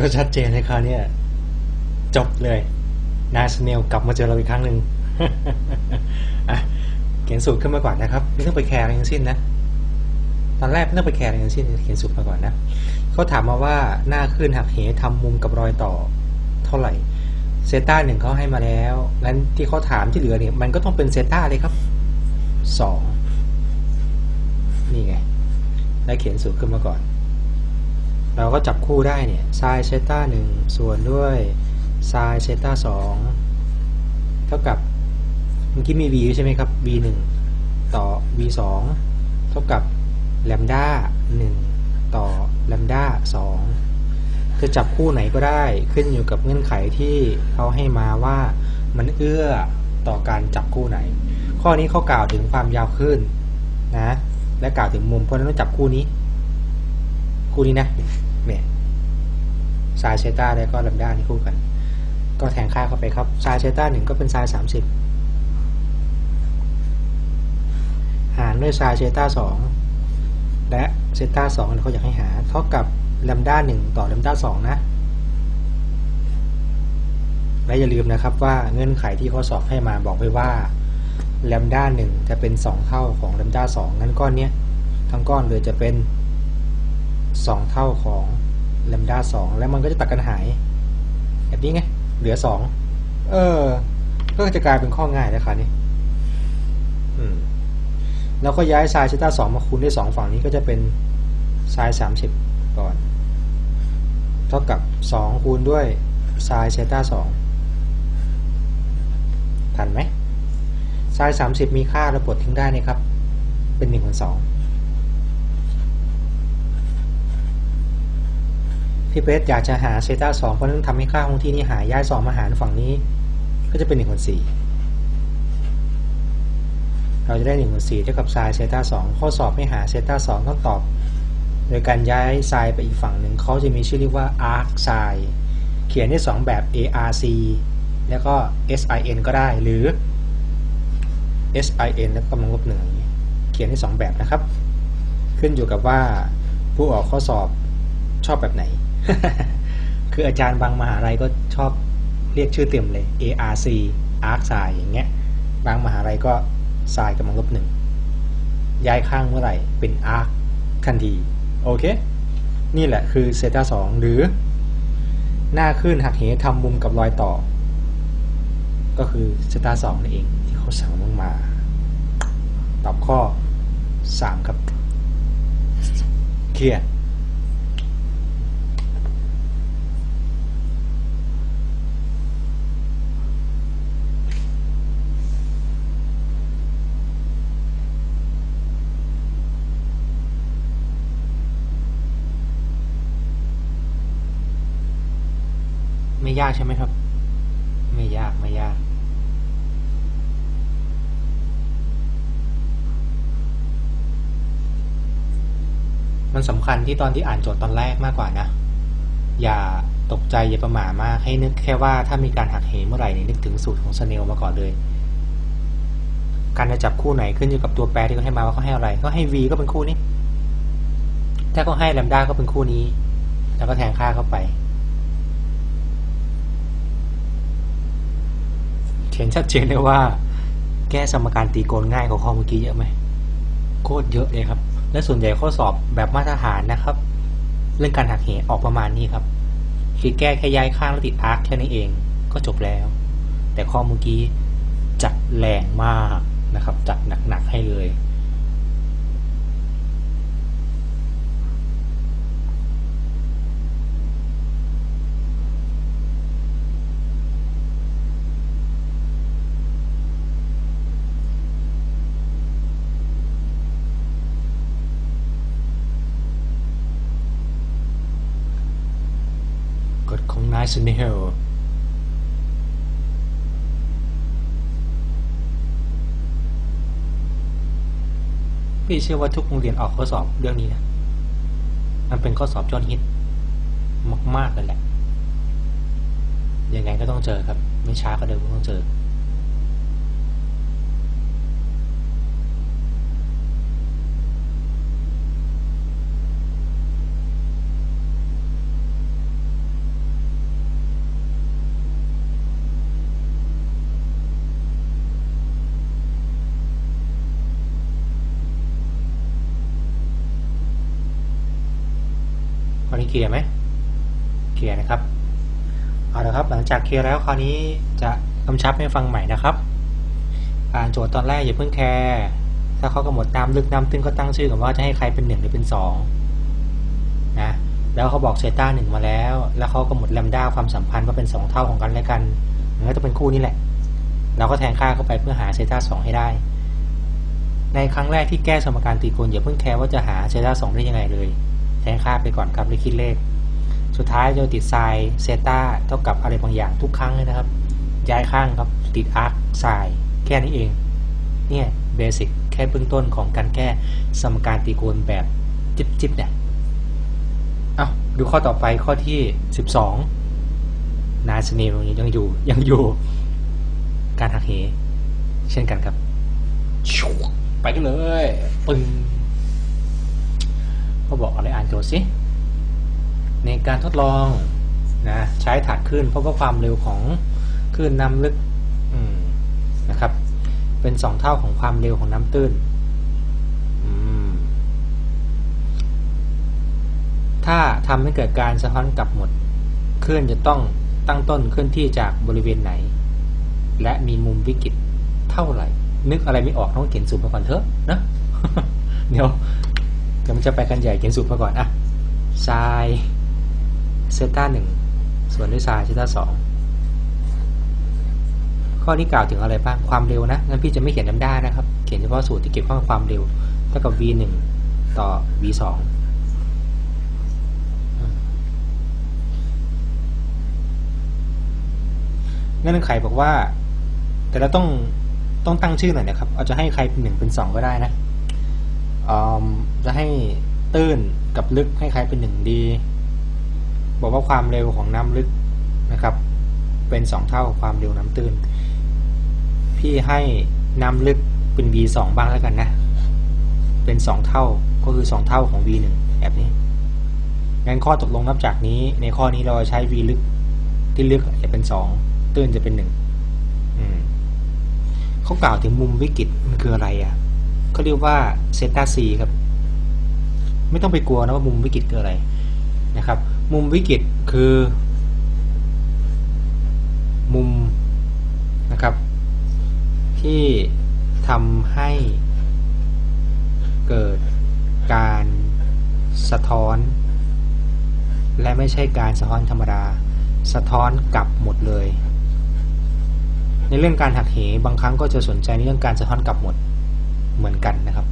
ก็ชัดเจนเลยคราวเนี้ยจบเลยนายสเนลกลับมาเจอเราอีกครั้งหนึ่งอะเขียนสูตรขึ้นมาก่อนนะครับ ไม่ต้องไปแคร์อะไรทั้งสิ้นนะตอนแรกไม่ต้องไปแคร์อะไรทั้งสิ้นเขียนสูตรมาก่อนนะเขาถามมาว่าหน้าขึ้นหักเหทำมุมกับรอยต่อเท่าไหร่เซต้าหนึ่งเขาให้มาแล้วงั้นที่เขาถามที่เหลือเนี่ยมันก็ต้องเป็นเซต้าเลยครับสองนี่ไงได้เขียนสูตรขึ้นมาก่อน เราก็จับคู่ได้เนี่ยไซน์เซต้าหนึ่งส่วนด้วยไซน์เซต้าสองเท่ากับเมื่อกี้มี v ใช่ไหมครับ v หนึ่งต่อ v สองเท่ากับแลมด้าหนึ่งต่อแลมด้าสองจะจับคู่ไหนก็ได้ขึ้นอยู่กับเงื่อนไขที่เขาให้มาว่ามันเอื้อต่อการจับคู่ไหน ข้อนี้เขากล่าวถึงความยาวขึ้นนะและกล่าวถึงมุมเพราะฉะนั้นต้องจับคู่นี้ คู่นี้นะเนี่ยไซน์เซต้าแล้วก็ลัมด้านี่คู่กัน ก็แทงค่าเข้าไปครับไซน์เซต้าหนึ่งก็เป็นไซน์สามสิบหารด้วยไซน์เซต้าสองและเซต้าสองเขาอยากให้หาเท่ากับลัมด้าหนึ่งต่อลัมด้าสองนะและอย่าลืมนะครับว่าเงื่อนไขที่ข้อสอบให้มาบอกไว้ว่าแลมด้าหนึ่งจะเป็น 2 เท่าของแลมด้าสองงั้นก้อนเนี้ยทั้งก้อนเลยจะเป็น 2เท่าของแลมด้าสองแล้วมันก็จะตัดกันหาย แบบนี้ไง เหลือ2เออ ก็จะกลายเป็นข้อง่ายแล้วคราวนี้อืมแล้วก็ย้ายไซน์เซต้าสองมาคูณด้วย2ฝั่งนี้ก็จะเป็นไซน์สามสิบก่อน เท่ากับ2คูณด้วยไซน์เซต้าสองทันไหมไซน์30มีค่าเราปลดทิ้งได้นะครับ เป็น1คูณ2 พี่เพชรอยากจะหาเซต้า2เพราะนั้นทำให้ค่าของที่นี้หาย้าย2มาหารฝั่งนี้ ก็จะเป็น1คูณ4เราจะได้1คูณ4เท่ากับไซน์เซต้า2ข้อสอบให้หาเซต้า2ต้องตอบ โดยการย้ายไซน์ไปอีกฝั่งหนึ่งเขาจะมีชื่อเรียกว่า arc sin เขียนได้2แบบ arc แล้วก็ sin ก็ได้หรือ sin แล้วกำลังลบหนึ่งเขียนได้สองแบบนะครับ ขึ้นอยู่กับว่าผู้ออกข้อสอบชอบแบบไหน คืออาจารย์บางมหาลัยก็ชอบเรียกชื่อเต็มเลย arc arc sin อย่างเงี้ย บางมหาลัยก็ sin กำลังลบหนึ่ง ย้ายข้างเมื่อไหร่เป็น arc ทันที โอเค นี่แหละคือเซต้าสองหรือ หน้าขึ้นหักเหทำมุมกับรอยต่อ ก็คือเซต้าสองนั่นเองที่เขาสั่งลงมา ตอบข้อ 3 ครับ เคลียร์ ไม่ยากใช่ไหมครับ ไม่ยากไม่ยากมันสำคัญที่ตอนที่อ่านโจทย์ตอนแรกมากกว่านะ อย่าตกใจอย่าประหม่ามากให้นึกแค่ว่าถ้ามีการหักเหเมื่อไหร่เนี่ยนึกถึงสูตรของสเนลมาก่อนเลย การจะจับคู่ไหนขึ้นอยู่กับตัวแปรที่เขาให้มาว่าเขาให้อะไรก็ให้ v ก็เป็นคู่นี้ ถ้าเขาให้แลมด้าก็เป็นคู่นี้ แล้วก็แทนค่าเข้าไป เห็นชัดเจนเลยว่า แก้สมการตีโกณง่ายกว่าข้อเมื่อกี้เยอะไหมโคตรเยอะเลยครับ และส่วนใหญ่ข้อสอบแบบมาตรฐานนะครับ เรื่องการหักเหออกประมาณนี้ครับคือแก้แค่ย้ายข้างแล้วติดอาร์คแค่นี้เองก็จบแล้ว แต่ข้อเมื่อกี้จัดแรงมากนะครับ จัดหนักๆให้เลย ก ฎของนายสเนลพี่เชื่อว่าทุกโรงเรียนออกข้อสอบเรื่องนี้นะ มันเป็นข้อสอบยอดฮิตมากๆเลยแหละ ยังไงก็ต้องเจอครับ ไม่ช้าก็เดินก็ต้องเจอ นี้เคลียร์ไหมเคลียร์นะครับเอาละครับหลังจากเคลียร์แล้วคราวนี้จะกำชับให้ฟังใหม่นะครับ อ่านโจทย์ตอนแรกอย่าเพิ่งแคร์ถ้าเขากำหนดน้ำลึกน้ำตื้นก็ตั้งชื่อกันว่าจะให้ใครเป็นหนึ่งหรือเป็นสองนะแล้วเขาบอกเซต้าหนึ่งมาแล้ว แล้วเขากำหนดแลมด้าความสัมพันธ์ว่าเป็นสองเท่าของกันและกันมันก็จะเป็นคู่นี้แหละ เราก็แทนค่าเข้าไปเพื่อหาเซต้าสองให้ได้ ในครั้งแรกที่แก้สมการตรีโกณอย่าเพิ่งแคร์ว่าจะหาเซต้าสองได้ยังไงเลย แทนค่าไปก่อนครับแล้วคิดเลข สุดท้ายจะติดไซน์เซต้าเท่ากับอะไรบางอย่างทุกครั้งเลยนะครับ ย้ายข้างครับติดอาร์คไซน์แค่นี้เอง เนี่ยเบสิกแค่เบื้องต้นของการแก้สมการตรีโกณแบบจิบๆเนี่ยเอาดูข้อต่อไปข้อที่ 12 นาสเนลยังอยู่ยังอยู่ การหักเห เช่นกันครับ ไปกันเลย ปึ้ง ก็บอกอะไรอ่านโจทย์สิในการทดลองนะใช้ถาดคลื่นเพราะว่าความเร็วของคลื่นน้ำลึกนะครับ เป็นสองเท่าของความเร็วของน้ำตื้นถ้าทำให้เกิดการสะท้อนกลับหมดคลื่นจะต้องตั้งต้นเคลื่อนที่จากบริเวณไหน และมีมุมวิกฤตเท่าไหร่ นึกอะไรไม่ออกต้องเขียนสูตรมาก่อนเถอะนะเดี๋ยว ดี๋ยวมันจะไปกันใหญ่เขียนสูตรมาก่อนอะไซเซต้าหนึ่งส่วนด้วยไซเซต้าสองข้อนี้กล่าวถึงอะไรบ้างความเร็วนะงั้นพี่จะไม่เขียนลำด้านะครับ เขียนเฉพาะสูตรที่เกี่ยวข้องกับความเร็วเท่ากับ v 1ต่อ v 2เงื่อนไขบอกว่า แต่เราต้องต้องตั้งชื่อหน่อยนะครับ เอาจะให้ใครเป็นหนึ่งเป็นสองก็ได้นะ จะให้ตื้นกับลึกให้ใครเป็นหนึ่งดีบอกว่าความเร็วของน้ำลึกนะครับ เป็นสองเท่าของความเร็วน้ำตื้น พี่ให้น้ำลึกเป็น v สองบ้างแล้วกันนะ เป็นสองเท่าก็คือสองเท่าของ v หนึ่งแบบนี้งั้นข้อตกลงนับจากนี้ ในข้อนี้เราใช้ v ลึกที่ลึกจะเป็นสองตื้นจะเป็นหนึ่งอืมเขากล่าวถึงมุมวิกฤตมันคืออะไรอะ เขาเรียกว่าเซต้าซีครับ ไม่ต้องไปกลัวนะว่ามุมวิกฤตคืออะไรนะครับ มุมวิกฤตคือ มุมนะครับ ที่ทำให้เกิดการสะท้อน และไม่ใช่การสะท้อนธรรมดา สะท้อนกลับหมดเลย ในเรื่องการหักเหบางครั้งก็จะสนใจในเรื่องการสะท้อนกลับหมด เหมือนกันนะครับ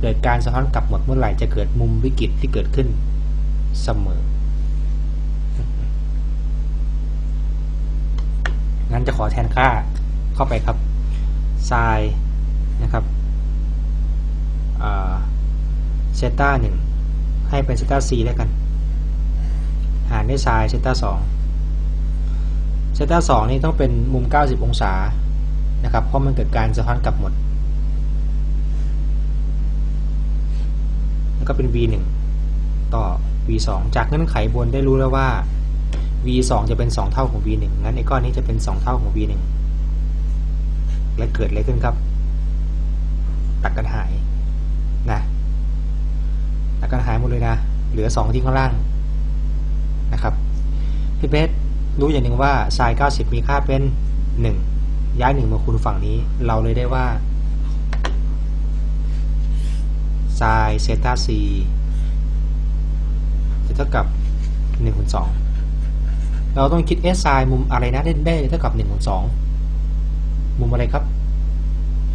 เกิดการสะท้อนกลับหมดเมื่อไหร่จะเกิดมุมวิกฤตที่เกิดขึ้นเสมอ งั้นจะขอแทนค่าเข้าไปครับไซน์นะครับเซต้าหนึ่งให้เป็นเซต้าซีแล้วกัน หารด้วยไซน์เซต้าสองเซต้าสองนี่ต้องเป็นมุม 90 องศานะครับ เพราะมันเกิดการสะท้อนกลับหมด แล้ว ก็เป็น v 1ต่อ v 2จากเงื่อนไขบนได้รู้แล้วว่า v 2จะเป็น 2 เท่าของ v 1งั้นไอ้ก้อนนี้จะเป็น 2 เท่าของ v 1และเกิดอะไรขึ้นครับ ตัดกันหายนะตัดกันหายหมดเลยนะ เหลือ 2 ที่ข้างล่างนะครับพี่เบสรู้อย่างหนึ่งว่า sin 90 มีค่าเป็น 1 ย้าย1มาคูณฝั่งนี้ เราเลยได้ว่า sin เซต้า c จะเท่ากับ1คูณ2เราต้องคิด s sin มุมอะไรนะได้ได้เท่ากับ1คูณ2มุมอะไรครับ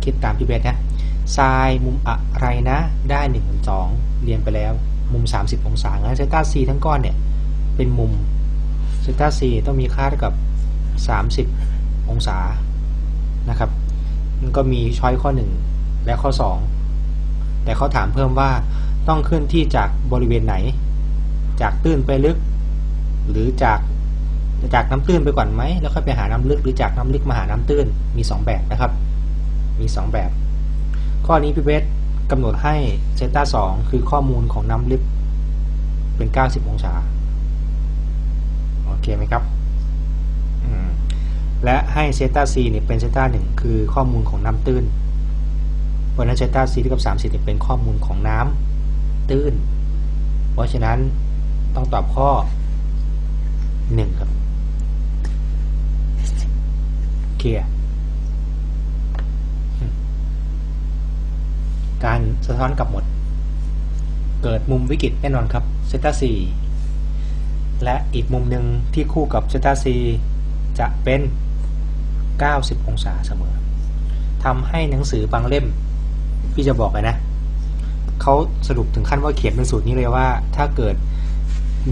คิดตามพี่เบสนะ sin มุมอะไรนะได้1คูณ2เรียนไปแล้วมุม 30 องศางั้นเซต้า c ทั้งก้อนเนี่ยเป็นมุมเซต้า c ต้องมีค่าเท่ากับ 30 องศานะครับมันก็มีช้อยข้อ 1 และข้อ 2 แต่เขาถามเพิ่มว่าต้องเคลื่อนที่จากบริเวณไหน จากตื้นไปลึก หรือจากจากน้ำตื้นไปก่อนไหมแล้วค่อยไปหาน้ำลึกหรือจากน้ำลึกมาหาน้ำตื้นมี 2 แบบนะครับ มี 2 แบบ ข้อนี้พี่เบสกำหนดให้เซต้า2คือข้อมูลของน้ำลึกเป็น 90 องศาโอเคไหมครับและให้เซต้า c เนี่ยเป็นเซต้า1คือข้อมูลของน้ำตื้น เพราะนั้นเซต้า c เท่ากับ30เนี่เป็นข้อมูลของน้ำตื้น เพราะฉะนั้นต้องตอบข้อหนึ่งครับเคลียร์การสะท้อนกลับหมด เกิดมุมวิกฤตแน่นอนครับเซต้าซีและอีกมุมหนึ่งที่คู่กับเซต้าซีจะเป็น 90 องศาเสมอทำให้หนังสือบางเล่ม พี่จะบอกเลยนะเขาสรุปถึงขั้นว่าเขียนเป็นสูตรนี้เลยว่า ถ้าเกิด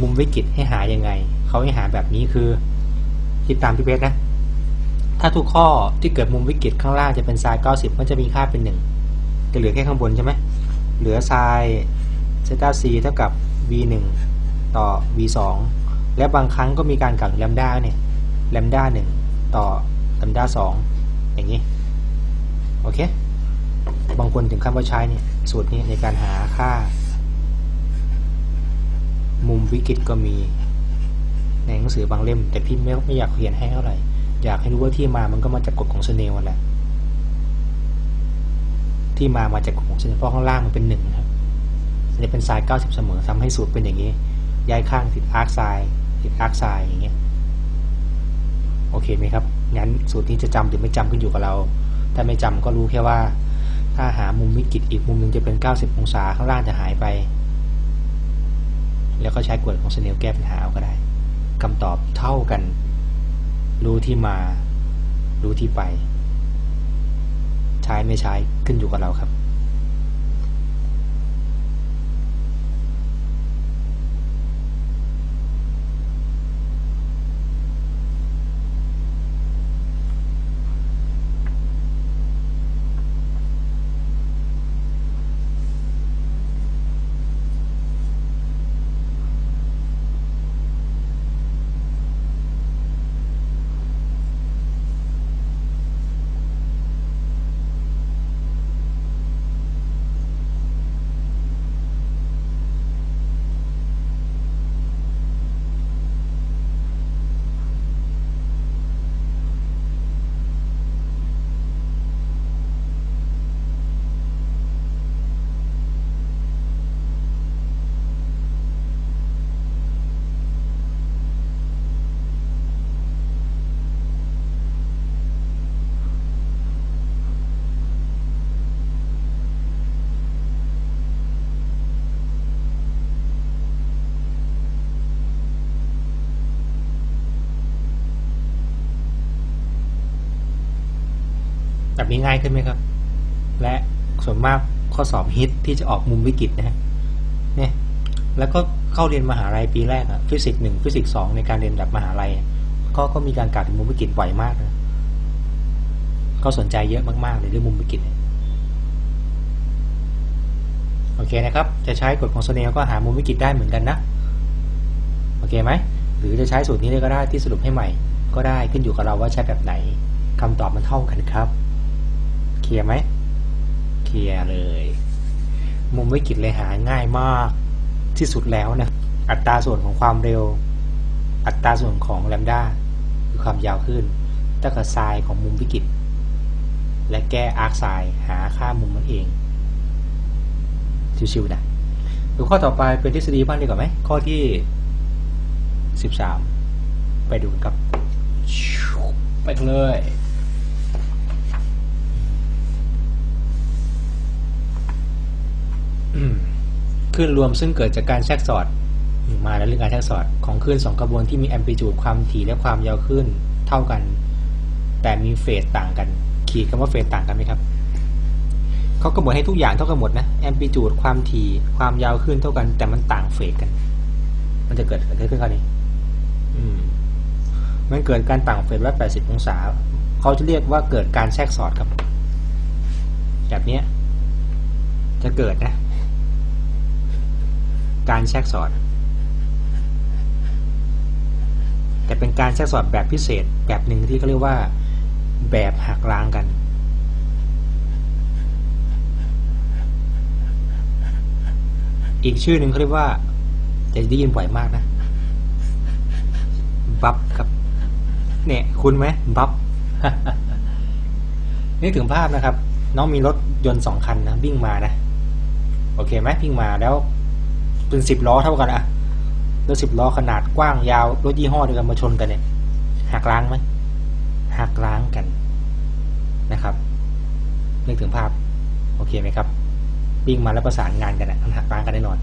มุมวิกฤตให้หายังไงเขาให้หาแบบนี้คือคิดตามพี่เพชรนะ ถ้าทุกข้อที่เกิดมุมวิกฤตข้างล่างจะเป็นไซน์90มันจะมีค่าเป็น1จะเหลือแค่ข้างบนใช่ไหมเหลือไซน์เซต้าซีเท่ากับ v 1ต่อ v 2และบางครั้งก็มีการกลับแลมด้าเนี่ยแลมด้า1ต่อแลมด้า2อย่างนี้ โอเค บางคนถึงขั้นว่าใช้เนี่ยสูตรนี้ในการหาค่า มุมวิกฤตก็มี ในหนังสือบางเล่ม แต่พี่ไม่ไม่อยากเขียนให้เท่าไหร่ อยากให้รู้ว่าที่มามันก็มาจากกฎของสเนลแหละที่มามาจากกฎของสเนลเพราะข้างล่างมันเป็นหนึ่งครับอันนี้เป็นไซน์90เสมอทำให้สูตรเป็นอย่างนี้ ย้ายข้างติดอาร์คไซน์ติดอาร์คไซน์อย่างเงี้ยโอเคไหมครับงั้นสูตรนี้จะจำหรือไม่จำขึ้นอยู่กับเรา ถ้าไม่จำก็รู้แค่ว่า ถ้าหามุมวิกฤตอีกมุมหนึ่งจะเป็น 90 องศาข้างล่างจะหายไป แล้วก็ใช้กฎของสเนลแก้ปัญหาเอาก็ได้คำตอบเท่ากัน รู้ที่มา รู้ที่ไป ใช้ไม่ใช้ขึ้นอยู่กับเราครับ นี้ง่ายขึ้นไหมครับ และส่วนมากข้อสอบฮิตที่จะออกมุมวิกฤตนะฮะเนี่ยแล้วก็เข้าเรียนมหาลัยปีแรกอะฟิสิกส์หนึ่งฟิสิกส์สองในการเรียนแบบมหาลัยก็ก็มีการกล่าวถึงมุมวิกฤตบ่อยมากนะก็สนใจเยอะมากๆเลยเรื่องมุมวิกฤตโอเคนะครับ จะใช้กฎของสเนลก็หามุมวิกฤตได้เหมือนกันนะโอเคไหมหรือจะใช้สูตรนี้เลยก็ได้ที่สรุปให้ใหม่ ก็ได้ขึ้นอยู่กับเราว่าใช้แบบไหนคำตอบมันเท่ากันครับ เคลียร์ไหมเคลียร์เลย มุมวิกฤตเลยหาง่ายมากที่สุดแล้วนะ อัตราส่วนของความเร็ว อัตราส่วนของแลมด้าคือความยาวขึ้นเท่ากับไซน์ของมุมวิกฤตและแก้อาร์คไซน์หาค่ามุมมันเอง ชิวๆนะดูข้อต่อไปเป็นทฤษฎีบ้างดีกว่าไหม ข้อที่ 13 ไปดูกันครับ ไปเลย อืม คลื่นรวมซึ่งเกิดจากการแทรกสอดมาแล้วเรื่องการแทรกสอดของคลื่นสองกระบวนที่มีแอมพลิจูดความถี่และความยาวคลื่นเท่ากัน แต่มีเฟสต่างกัน ขีดคำว่าเฟสต่างกันไหมครับเขากำหนดให้ทุกอย่างเท่ากันหมดนะแอมพลิจูดความถี่ความยาวคลื่นเท่ากัน แต่มันต่างเฟสกัน มันจะเกิดอะไรขึ้นคราวนี้ อืมมันเกิดการต่างเฟสว่า80องศาเขาจะเรียกว่าเกิดการแทรกสอดครับ แบบเนี้ย จะเกิดนะ การแทรกสอด แต่เป็นการแทรกสอดแบบพิเศษแบบหนึ่งที่เขาเรียกว่า แบบหักล้างกัน อีกชื่อหนึ่งเขาเรียกว่าจะได้ยินบ่อยมากนะบัฟครับ เนี่ยคุณไหมบัฟนึกถึงภาพนะครับ น้องมีรถยนต์สองคันนะวิ่งมานะ โอเคไหมวิ่งมาแล้ว เป็นสิบล้อเท่ากันอะรถสิบล้อขนาดกว้างยาวรถยี่ห้อเดียวกันมาชนกันเนี่ยหักล้างไหมหักล้างกันนะครับนึกถึงภาพโอเคไหมครับวิ่งมาแล้วประสานงานกันนะมันหักล้างกันแน่นอน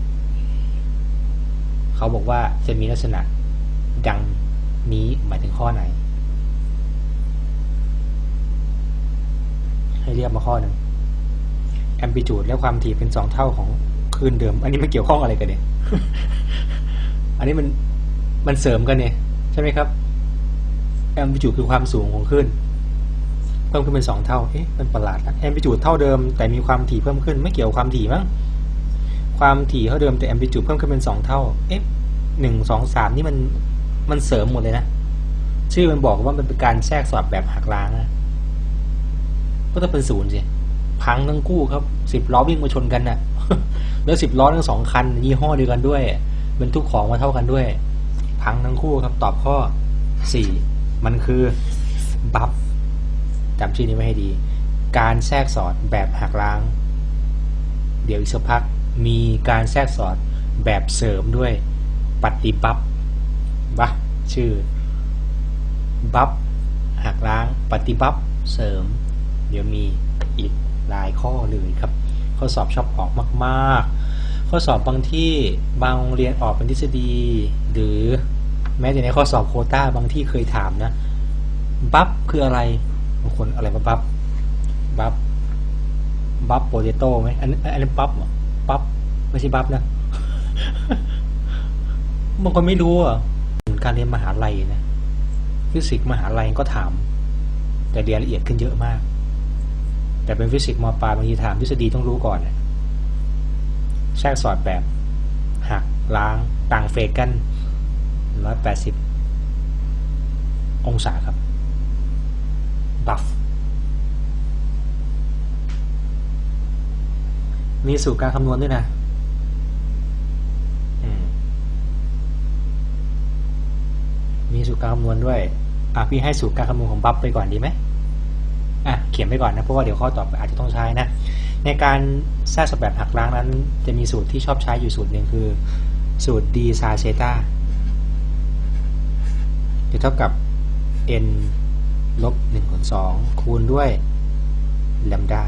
เขาบอกว่าจะมีลักษณะดังนี้หมายถึงข้อไหน ให้เรียกมาข้อหนึ่งแอม l ิจูดและความถี่เป็นสองเท่าของ คลื่นเดิม อันนี้ไม่เกี่ยวข้องอะไรกันเนี่ย อันนี้มันมันเสริมกันเนี่ย ใช่ไหมครับแอม l ิจูดคือความสูงของคลื่นเพิ่มขึ้นเป็นสองเท่า เอ๊ะ มันประหลาดนะแอม l ิจูดเท่าเดิม แต่มีความถี่เพิ่มขึ้น ไม่เกี่ยวกับความถี่มั้ง ความถี่เท่าเดิมแต่แอม l ิจูดเพิ่มขึ้นเป็นสองเท่า เอ๊ะหนึ่งสองสามนี่มันมันเสริมหมดเลยนะ ชื่อมันบอกว่ามันเป็นการแทรกสอดแบบหักล้างนะก็ต้องเป็นศูนย์สิ พังทั้งคู่ครับสิบล้อวิ่งมาชนกันน่ะ แล้วสิบล้อทั้งสองคัน ยี่ห้อเดียวกันด้วยบรรทุกของมาเท่ากันด้วย พังทั้งคู่ครับตอบข้อสี่มันคือบัฟจำชื่อนี้ไว้ให้ดี การแทรกสอดแบบหักล้าง เดี๋ยวอีกสักพักมีการแทรกสอดแบบเสริมด้วยปฏิบัฟบะชื่อ บัฟหักล้าง ปฏิบัฟเสริม เดี๋ยวมีอีกหลายข้อเลยครับ ข้อสอบชอบออกมาก ๆ ข้อสอบบางที่บางโรงเรียนออกเป็นทฤษฎี หรือแม้แต่ในข้อสอบโคต้าบางที่เคยถามนะบัฟคืออะไรบางคนอะไรมาบัฟบัฟบัฟโปเตโต้ไหมอันอันนี้บัฟบัฟไม่ใช่บัฟนะบางคนไม่รู้อะการเรียนมหาลัยนะฟิสิกส์มหาลัยก็ถาม แต่เรียนละเอียดขึ้นเยอะมาก แต่เป็นฟิสิกส์มปลายบางทีถามทฤษฎีต้องรู้ก่อนนะแทรกสอดแบบหักล้างต่างเฟกกันร้อยแปดสิบองศาครับ บัฟ มีสูตรการคำนวณด้วยนะมมีสูตรการคำนวณด้วย อะพี่ให้สูตรการคำนวณของบัฟไปก่อนดีไหม อะเขียนไปก่อนนะเพราะว่าเดี๋ยวข้อต่อไปอาจจะต้องใช้นะ ในการแทรกสแบบหักล้างนั้น จะมีสูตรที่ชอบใช้อยู่สูตรหนึ่งคือ สูตร d ซาเซตาจะเท่ากับ n ลบ1ส่วน2คูณด้วยลมดา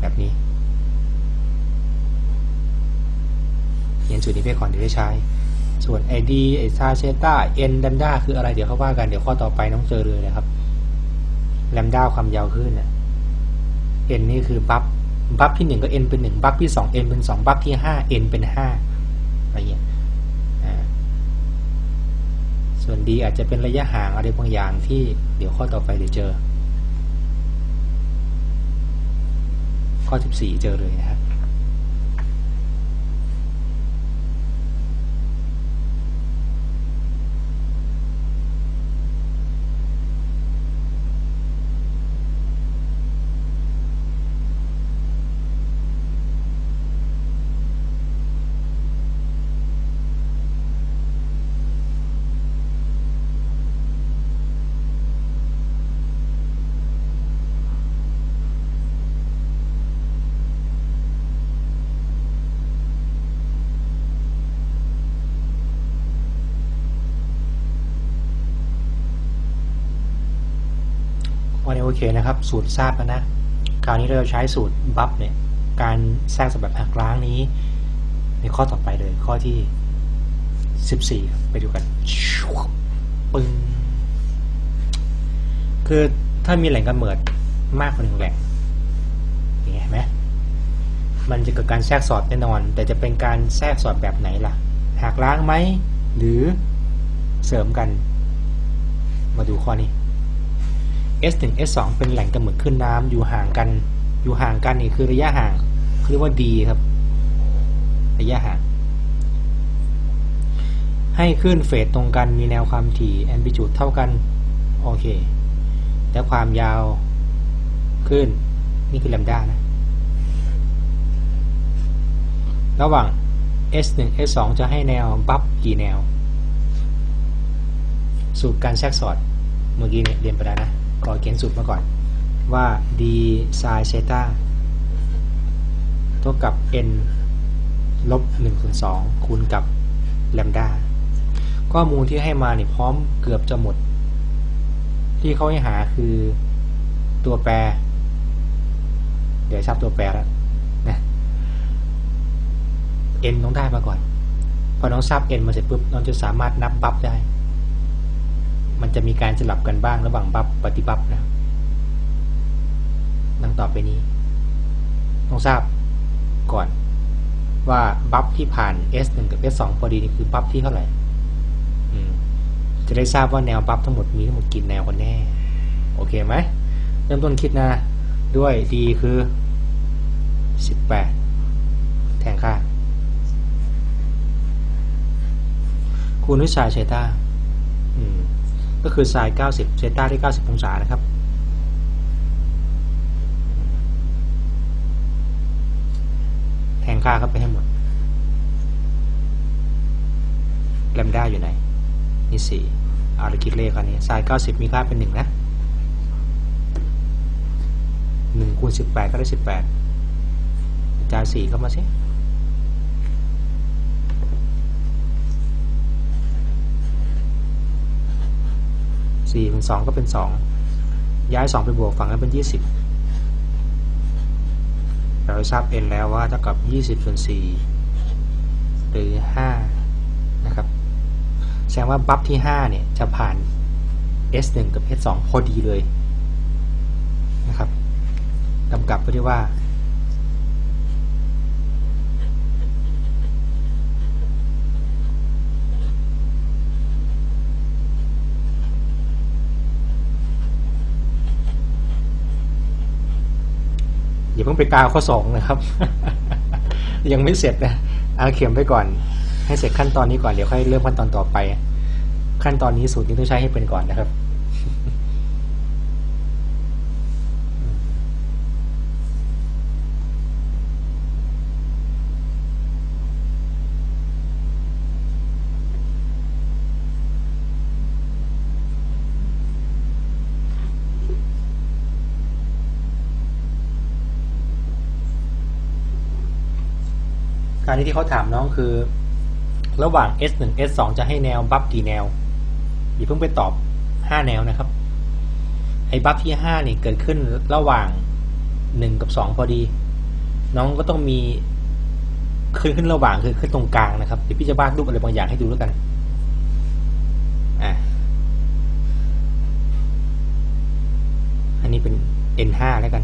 แบบนี้เขียนสูตรนี้ไปก่อนเดี๋ยวได้ใช้ ส่วน id ไอซาเซตา n แลมดาคืออะไรเดี๋ยวเขาว่ากัน เดี๋ยวข้อต่อไปน้องเจอเลยนะครับ แลมด้าความยาวขึ้นน่ะ n นี่คือบัฟบัฟที่หนึ่งก็ n เป็นหนึ่งบัฟที่สอง n เป็นสองบัฟที่ห้า n เป็นห้าอะไรเงี้ยส่วน d อาจจะเป็นระยะห่างอะไรบางอย่างที่เดี๋ยวข้อต่อไปเดี๋ยวเจอ ข้อ 14 เจอเลยนะครับ เคนะครับ สูตรทราบแล้วนะ คราวนี้เราจะใช้สูตรบัฟเนี่ย การแทรกสแบบหักล้างนี้ ในข้อต่อไปเลยข้อที่ 14 ไปดูกันปึ้งคือถ้ามีแหล่งกำเนิดมากกว่าหนึ่งแหล่งอย่างเงี้ยเห็นไหมมันจะเกิดการแทรกสอดแน่นอน แต่จะเป็นการแทรกสอดแบบไหนล่ะหักล้างไหมหรือเสริมกัน มาดูข้อนี้ S ถึง S 2 เป็นแหล่งกำเนิดขึ้นน้ำอยู่ห่างกัน อยู่ห่างกันนี่คือระยะห่างเรียกว่า D ครับ ระยะห่าง ให้ขึ้นเฟสตรงกันมีแนวความถี่แอม l ิจูดเท่ากัน โอเค และความยาวขึ้น นี่คือลมด้านะ ระหว่าง S 1 S 2 จะให้แนวบัฟกี่แนว สูตรการแทรกสอด เมื่อกี้เนี่ยเรียนไปแล้วนะ ขอเขียนสูตรมาก่อน ว่า d sin theta เท่ากับ n ลบ1ส่วน2คูณกับ lambda ข้อมูลที่ให้มาเนี่ยพร้อมเกือบจะหมด ที่เขาให้หาคือตัวแปร เดี๋ยวชับตัวแปรแล้วนะ n ต้องได้มาก่อน พอน้องทราบ n มาเสร็จปุ๊บน้องจะสามารถนับบัฟได้ มันจะมีการสลับกันบ้างระหว่างบัฟปฏิบัฟนะดังต่อไปนี้ ต้องทราบก่อน ว่าบัฟที่ผ่าน S1 กับ S2 พอดีนี่คือบัฟที่เท่าไหร่จะได้ทราบว่าแนวบัฟทั้งหมดมีทั้งหมดกี่แนวกันแน่ โอเคไหมเริ่มต้นคิดนะ ด้วย D คือ 18 แทนค่าคูณด้วยไซน์เซต้าอืม ก็คือไซน์90เซต้าได้90 องศานะครับ แทนค่าเข้าไปให้หมดแลมด้าอยู่ไหน นี่สี่เอาเราคิดเลขอันนี้ไซน์90 มีค่าเป็น 1 นะ 1คูณ18 ก็ได้ 18จาน4เข้ามาสิ สี่คูณสองก็เป็นสองย้ายสองไปบวกฝั่งนั้นเป็นยี่สิบเราทราบ n แล้วว่าเท่ากับยี่สิบส่วนสี่หรือห้านะครับแสดงว่าบัฟที่ห้าเนี่ยจะผ่าน s 1 กับ s 2 พอดีเลยนะครับกำกับไว้ด้วยว่า อย่าเพิ่งไปกาวข้อสองนะครับ ยังไม่เสร็จนะเอาเข็มไปก่อน ให้เสร็จขั้นตอนนี้ก่อนเดี๋ยวค่อยเริ่มขั้นตอนต่อไป ขั้นตอนนี้สูตรนี้ต้องใช้ให้เป็นก่อนนะครับ นี้ที่เขาถามน้องคือ ระหว่าง S1 S2 จะให้แนวบัฟกี่แนวอย่าเพิ่งไปตอบ5แนวนะครับ ไอ้บัฟที่5นี่เกิดขึ้นระหว่าง1กับ2พอดี น้องก็ต้องมีขึ้นขึ้นระหว่างคือขึ้นตรงกลางนะครับเดี๋ยวพี่จะวาดรูปอะไรบางอย่างให้ดูแล้วกันอะอันนี้เป็น N5 แล้วกัน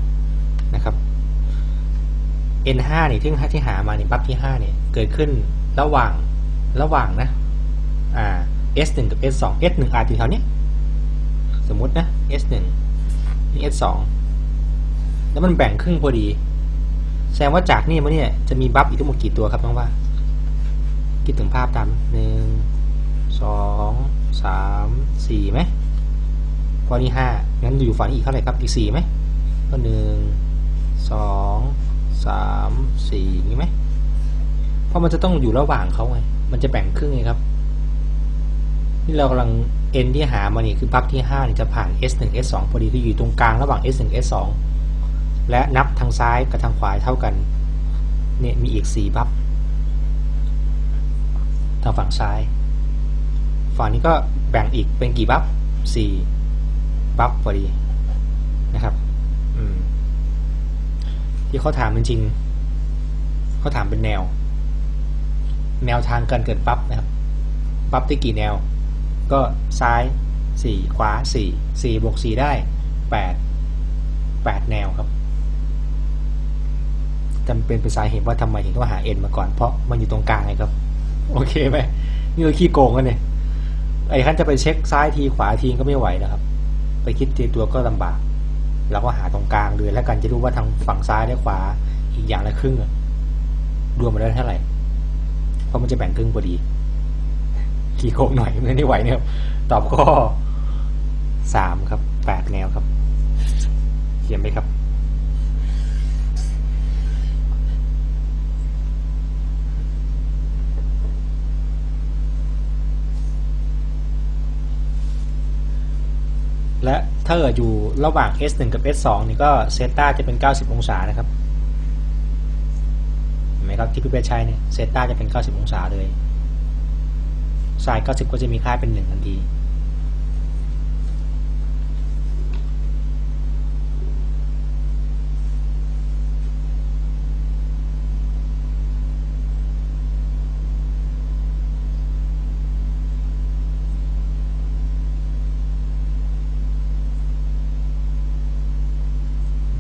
N5 นี่ที่ที่หามาเนี่ยบัฟที่5เนี่ยเกิดขึ้นระหว่างระหว่างนะอ่า S1 กับ S2 S1 อาจอยู่แถวเนี้ยสมมตินะ S1 นี่ S2 แล้วมันแบ่งครึ่งพอดี แสดงว่าจากนี่มาเนี่ยจะมีบัฟอีกทั้งหมดกี่ตัวครับน้องว่า คิดถึงภาพตามหนึ่งสองสามสี่ไหมพอนี่ห้างั้นอยู่ฝั่งนี้อีกเท่าไหร่ครับอีกสี่ไหมก็หนึ่งสอง สามสี่งี้ไหมเพราะมันจะต้องอยู่ระหว่างเขาไงมันจะแบ่งครึ่งไงครับนี่เรากำลัง n ที่หามานี่คือบัฟที่5นี่จะผ่าน s1 s2 พอดีที่อยู่ตรงกลางระหว่าง s1 s2 และนับทางซ้ายกับทางขวาเท่ากันเนี่ยมีอีก 4 บัฟทางฝั่งซ้าย ฝั่งนี้ก็แบ่งอีกเป็นกี่บัฟ4บัฟพอดีนะครับ ที่เขาถามจริงๆเขาถามเป็นแนว แนวทางการเกิดปั๊บนะครับ ปั๊บได้กี่แนว ก็ซ้าย 4 ขวา 4 4บวก4ได้ 8 8 แนวครับจำเป็นเป็นสาเหตุว่าทำไมถึงต้องหา n มาก่อน เพราะมันอยู่ตรงกลางไงครับ โอเคไหมนี่เราขี้โกงกันเนี่ยไอ้ขั้นจะไปเช็คซ้ายทีขวาทีก็ไม่ไหวนะครับ ไปคิดทีตัวก็ลำบาก เราก็หาตรงกลางเลยแล้วกันจะรู้ว่าทางฝั่งซ้ายและขวาอีกอย่างละครึ่งรวมมาได้เท่าไหร่ เพราะมันจะแบ่งครึ่งพอดีขี่โค้งหน่อยไม่ได้ไหวเนี่ยตอบข้อสามครับแปดแนวครับเขียนไหมครับ และถ้าเกิดอยู่ระหว่าง S1 กับ S2 นี่ก็เซตาจะเป็น 90 องศานะครับเห็นไหมครับที่พี่เปใช้เนี่ยเซตาจะเป็น 90 องศาเลยไซน์90 ก็จะมีค่าเป็น 1 ทันที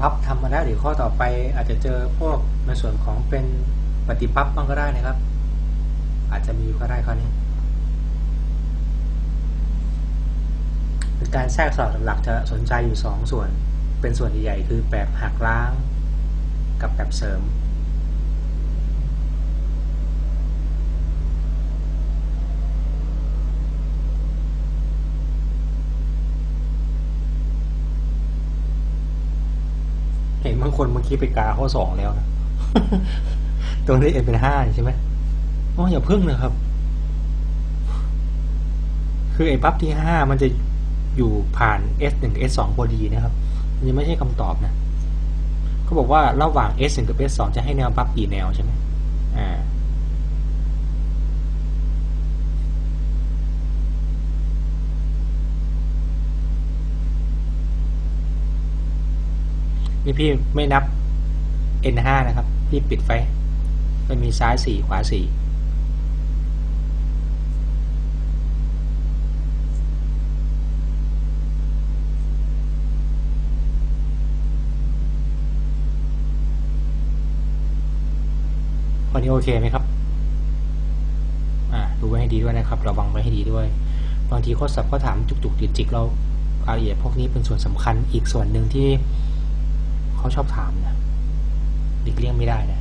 พับทำมาแล้วเดี๋ยวข้อต่อไปอาจจะเจอพวกในส่วนของเป็นปฏิพับบ้างก็ได้นะครับ อาจจะมีก็ได้ข้อนี้เป็นการแทรกสอดหลักจะสนใจอยู่สองส่วน เป็นส่วนใหญ่ๆคือแบบหักล้าง กับแบบเสริม เห็นบางคนเมื่อกี้ไปกาข้อสองแล้วนะตรงนี้เอ็นเป็นห้าใช่ไหมอ๋ออย่าพึ่งนะครับ คือไอ้ปั๊บที่ห้ามันจะอยู่ผ่าน S 1กับ S 2พอดีนะครับยังไม่ใช่คำตอบนะเขาบอกว่าระหว่าง S 1กับ S 2จะให้แนวปั๊บกี่แนวใช่ไหมอ่า นี่พี่ไม่นับ N 5 นะครับ พี่ปิดไฟ มันมีซ้ายสี่ขวาสี่ข้อนี้โอเคไหมครับอ่าดูไว้ให้ดีด้วยนะครับ ระวังไว้ให้ดีด้วย บางทีข้อสอบก็ถามจุกๆจิกๆเรารายละเอียดพวกนี้เป็นส่วนสำคัญอีกส่วนหนึ่งที่ เขาชอบถามนะหลีกเลี่ยงไม่ได้นะ